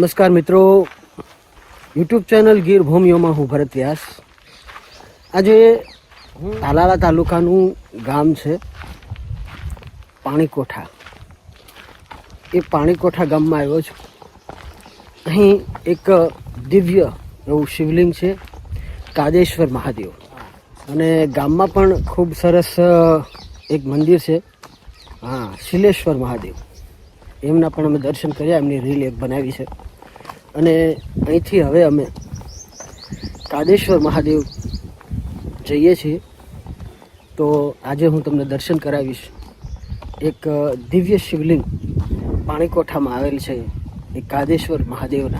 નમસ્કાર મિત્રો. YouTube channel Gir ભૂમિઓમાં હું ભરત વ્યાસ. આજે તાલાલા તાલુકાનું ગામ છે, પાણીકોઠા. એ પાણીકોઠા ગામમાં આવ્યો છું. અહીં એક દિવ્ય એવું શિવલિંગ છે, કાદેશ્વર મહાદેવ. અને ગામમાં પણ ખૂબ સરસ એક મંદિર છે. હા, શિલેશ્વર મહાદેવ. એમના પણ અમે દર્શન કર્યા, એમની રીલ એક બનાવી છે. અને અહીંથી હવે અમે કાદેશ્વર મહાદેવ જઈએ છીએ. તો આજે હું તમને દર્શન કરાવીશ. એક દિવ્ય શિવલિંગ પાણીકોઠામાં આવેલ છે. એ કાદેશ્વર મહાદેવના.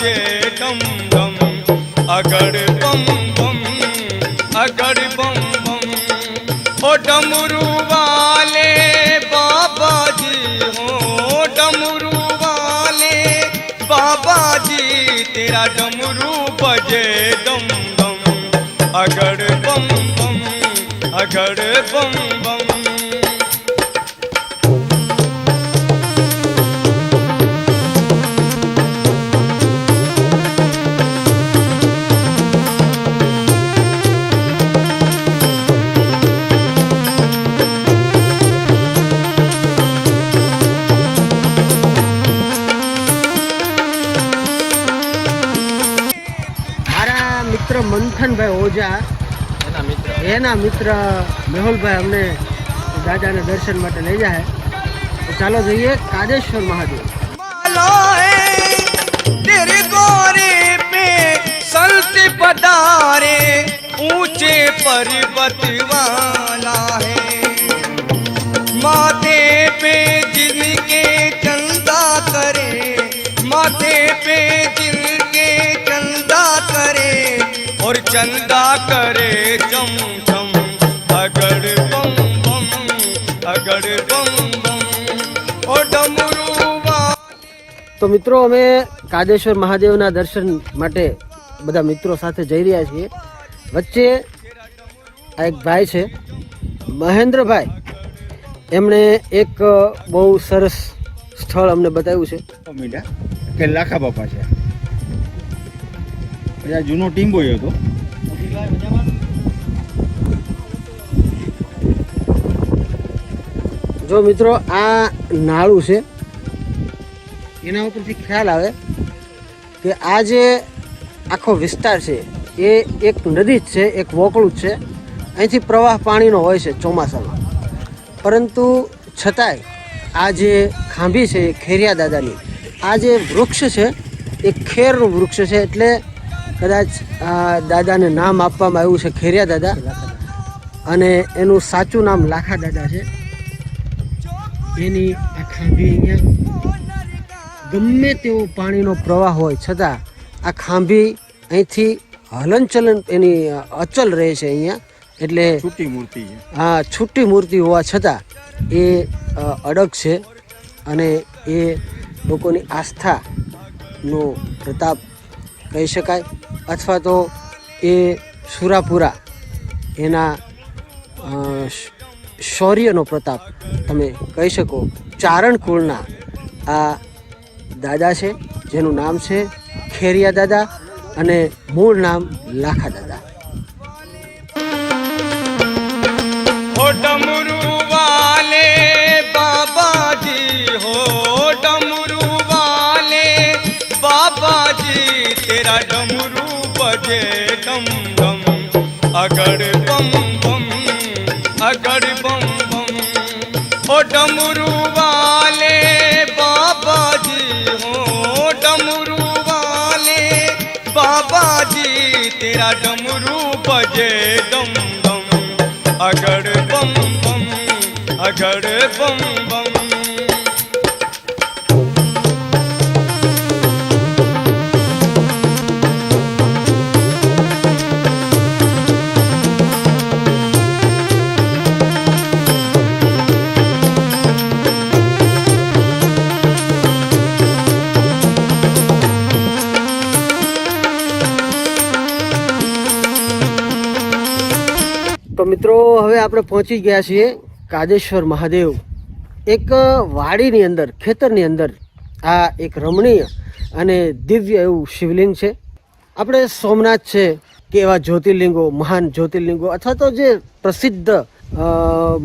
बजे डम डम अगड़ बम बम अगड़ बम बम हो डमरू वाले बाबा जी हो डमरू वाले बाबा जी तेरा डमरू बजे डम डम अगड़ बम बम अगड़ बम बम મિત્ર મંથનભાઈ ઓઝા એના મિત્ર એના મિત્ર મેહુલભાઈ અમને દાદાના દર્શન માટે લઈ જાય તો ચાલો જઈએ કાદેશ્વર મહાદેવ माला है तेरे गोरे पे संत पधारे ऊंचे पर्वत वाला है माथे पे મોર ચંદા કરે ચમ ચમ અગડ બમ બમ અગડ બમ બમ ઓ તો મિત્રો અમે કાદેશ્વર મહાદેવના દર્શન માટે બધા મિત્રો સાથે જઈ રહ્યા છીએ. વચ્ચે આ એક ભાઈ છે મહેન્દ્રભાઈ. એમણે એક બહુ સરસ સ્થળ અમને બતાવ્યું છે. કે લાખા બાપા છે. આ જૂનો ટીમ્બોય હતો. જો મિત્રો, આ નાળું છે, એના ઉપરથી ખ્યાલ આવે કે આ જે આખો વિસ્તાર છે, એ એક નદી જ છે, એક વોકળું જ છે. અહીંથી પ્રવાહ પાણીનો હોય છે ચોમાસામાં. પરંતુ છતાંય આ જે ખાંભી છે, એ ખેરિયા દાદાની, આ જે વૃક્ષ છે, એ ખેરનું વૃક્ષ છે, એટલે કદાચ આ દાદાને નામ આપવામાં આવ્યું છે ખેરિયા દાદા. અને એનું સાચું નામ લાખા દાદા છે. એની આ ખાંભી અહીંયા ગમે તેવો પાણીનો પ્રવાહ હોય છતાં આ ખાંભી અહીંથી હલનચલન એની અચલ રહે છે અહીંયા. એટલે છૂટી મૂર્તિ હા આ છૂટી મૂર્તિ હોવા છતાં એ અડગ છે અને એ લોકોની આસ્થાનો પ્રતાપ કહી શકાય. અથવા તો એ સુરાપુરા, એના શૌર્યનો પ્રતાપ તમે કહી શકો. ચારણ કુળના આ દાદા છે, જેનું નામ છે ખેરિયા દાદા અને મૂળ નામ લાખા દાદા. बजे डम डम अगड़ बम बम अगड़ बम बम हो डमरू वाले बाबा जी हो डमरू वाले बाबा तेरा डमरू बजे डम डम अगड़ बम बम अगड़ बम बम આપણે પહોંચી ગયા છીએ કાદેશ્વર મહાદેવ. એક વાડીની અંદર, ખેતરની અંદર આ એક રમણીય અને દિવ્ય એવું શિવલિંગ છે. આપણે સોમનાથ છે કે એવા જ્યોતિર્લિંગો, મહાન જ્યોતિર્લિંગો અથવા તો જે પ્રસિદ્ધ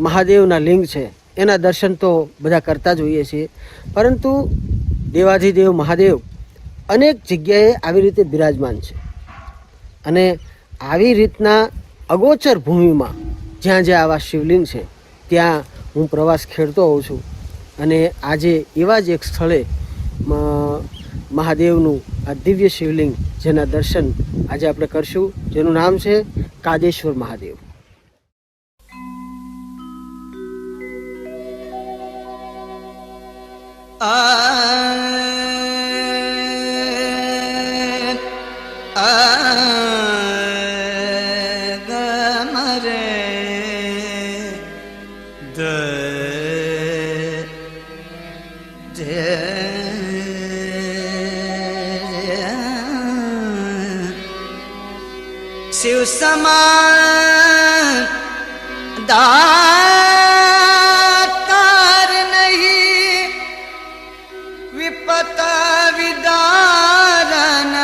મહાદેવના લિંગ છે, એના દર્શન તો બધા કરતા જ હોઈએ છીએ. પરંતુ દેવાધિદેવ મહાદેવ અનેક જગ્યાએ આવી રીતે બિરાજમાન છે. અને આવી રીતના અગોચર ભૂમિમાં જ્યાં જ્યાં આવા શિવલિંગ છે, ત્યાં હું પ્રવાસ ખેડતો હોઉં છું. અને આજે એવા જ એક સ્થળે મહાદેવનું આ દિવ્ય શિવલિંગ, જેના દર્શન આજે આપણે કરશું. જેનું નામ છે કાદેશ્વર મહાદેવ. શિવ शिव समान दाकार नहीं विपत विदारन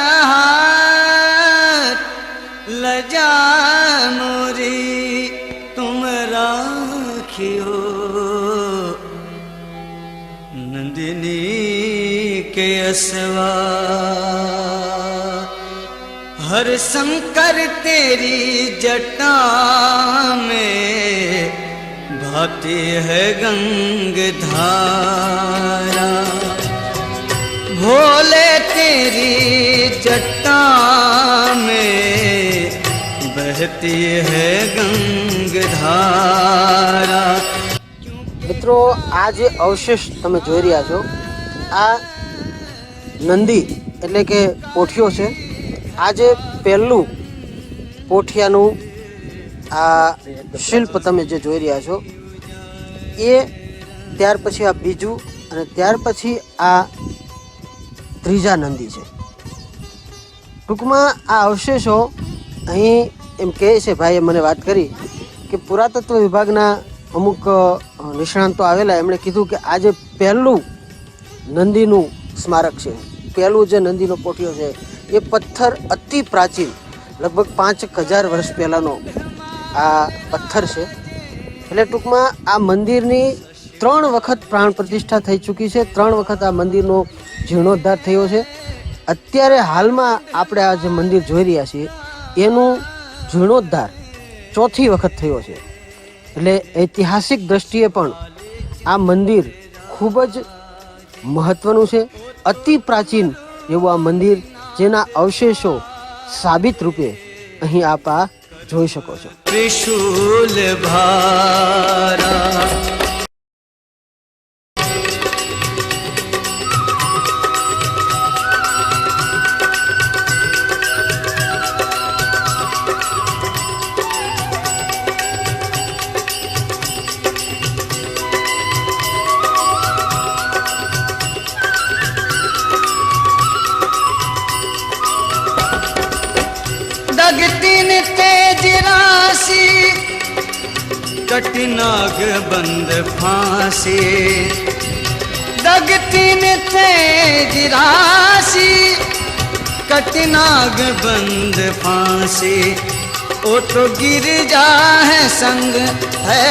लजा मोरी तुम राखियो नंदिनी के असवा हर शंकर तेरी जटा में भाती है गंग धारा भोले तेरी जटा में बहती है गंग धारा મિત્રો આ જે અવશેષ તમે જોઈ રહ્યા છો આ નંદી એટલે કે પોઠિયો છે આ જે પહેલું પોઠિયાનું આ શિલ્પ તમે જે જોઈ રહ્યા છો, એ ત્યાર પછી આ બીજું અને ત્યાર પછી આ ત્રીજા નંદી છે. ટૂંકમાં આ અવશેષો અહીં એમ કહે છે, ભાઈએ મને વાત કરી કે પુરાતત્વ વિભાગના અમુક નિષ્ણાંતો આવેલા, એમણે કીધું કે આ જે પહેલું નંદીનું સ્મારક છે. પહેલું જે નંદીનો પોઠિયો છે એ પથ્થર અતિ પ્રાચીન, લગભગ પાંચ હજાર વર્ષ પહેલાંનો આ પથ્થર છે. એટલે ટૂંકમાં આ મંદિરની ત્રણ વખત પ્રાણ પ્રતિષ્ઠા થઈ ચૂકી છે. ત્રણ વખત આ મંદિરનો જીર્ણોદ્ધાર થયો છે. અત્યારે હાલમાં આપણે આ જે મંદિર જોઈ રહ્યા છીએ, એનું જીર્ણોદ્ધાર ચોથી વખત થયો છે. એટલે ઐતિહાસિક દ્રષ્ટિએ પણ આ મંદિર ખૂબ જ મહત્ત્વનું છે. અતિ પ્રાચીન એવું આ મંદિર જેના અવશેષો સાબિત રૂપે અહીં આપ જોઈ શકો છો. ત્રિશુલ ભારા. कटनाग बंद फांसी दगतीन तेज राशि कटनाग बंद फांसी ओ तो गिर जा है संग है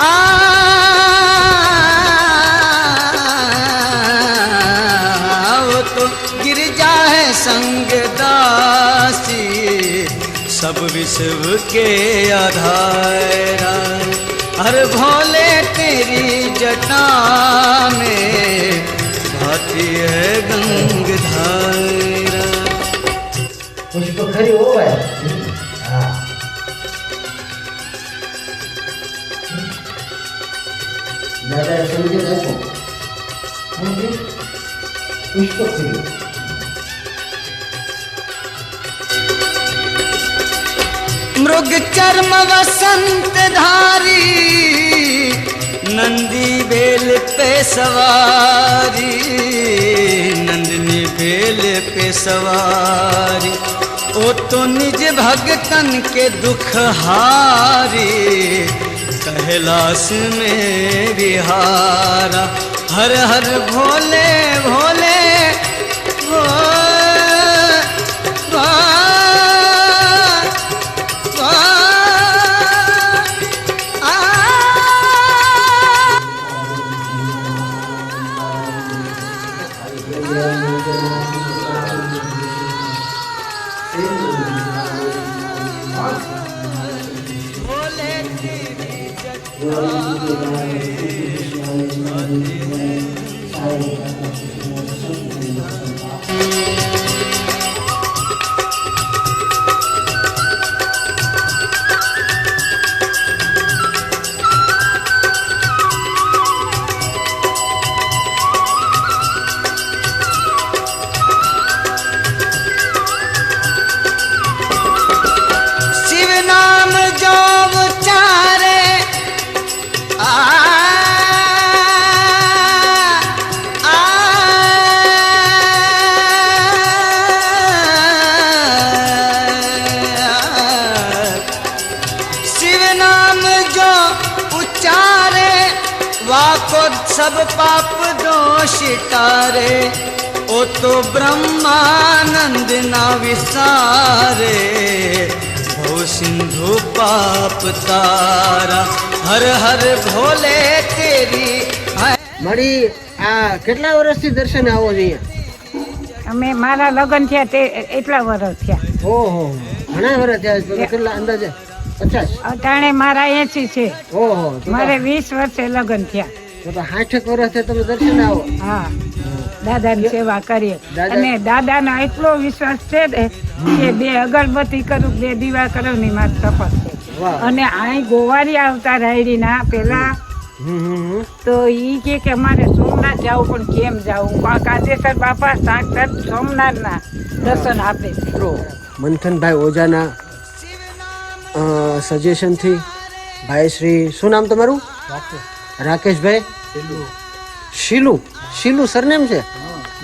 आ सब विश्व के आधार हर भोले तेरी जटा में भाती है गंग धारा। कुछ तो खरी हो। है। दादा समझे देखो कुछ तो खरी। मृग चर्म वसंत धारी, नंदी बेल पे सवारी, नंदनी बेल पे सवारी। ओ तो निज भगतन के दुख हारी, कैलाश में विहारा। हर हर भोले सब पाप दोष टारे ओ तो ब्रह्मानंद ना विसारे भो सिंधु पाप तारा हर हर भोले तेरी है મારી આ કેટલા વર્ષથી દર્શને આવો છો અહીંયા અમે મારા લગ્ન થયા તે એટલા વર્ષ થયા ઓહો ઘણા વર્ષ થયા છે. તો કેટલા અંદાજે પચાસ અટાણે મારા એસી છે ઓહો તો તો- મારે વીસ વર્ષે લગ્ન થયા તો તો સાઠેક વર્ષથી તમે દર્શન આવો. હા દાદાની સેવા કરીએ. દાદા- અને દાદાનો એટલો વિશ્વાસ છે ને કે બે અગરબત્તી કરું બે દીવા કરું ની મારી તપસ છે. અને અહીં ગોવારી આવતા રાયડીના પેલા. તો ઈ કે કે અમારે સોમનાથ જવું પણ કેમ જવું? કાજેસર બાપા સાક્ષાત સોમનાથના દર્શન આપે છે. મંથનભાઈ ઓઝાના સજેશનથી ભાઈ શ્રી શું નામ તમારું? રાકેશભાઈ? શીલુ. શીલુ? સરનેમ છે?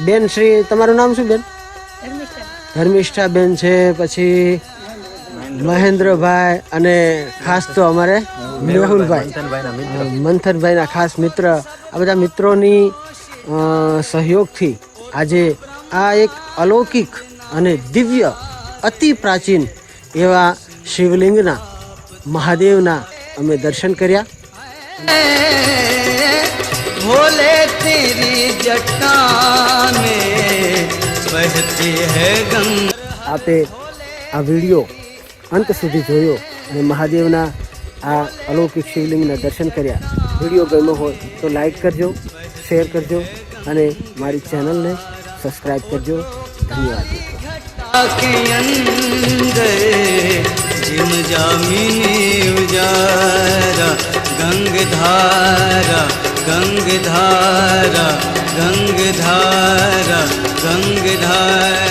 બેન શ્રી તમારું નામ શું બેન? ધર્મિષ્ઠા. બેન છે પછી મહેન્દ્રભાઈ. અને ખાસ તો અમારે મેહુલભાઈ મંથનભાઈના ખાસ મિત્ર. આ બધા મિત્રોની સહયોગથી આજે આ એક અલૌકિક અને દિવ્ય અતિ પ્રાચીન એવા શિવલિંગના મહાદેવના અમે દર્શન કર્યા. भोले तेरी जटा में बहती है गंगा આપે આ વિડીયો અંત સુધી જોયો અને મહાદેવના આ અલૌકિક શિવલિંગના દર્શન કર્યા વિડીયો ગમ્યો હોય તો લાઈક કરજો શેર કરજો અને મારી ચેનલને સબસ્ક્રાઈબ કરજો ધન્યવાદ મિત્રો के गङ्गधारा गङ्गधारा गङ्गधारा गङ्गधारा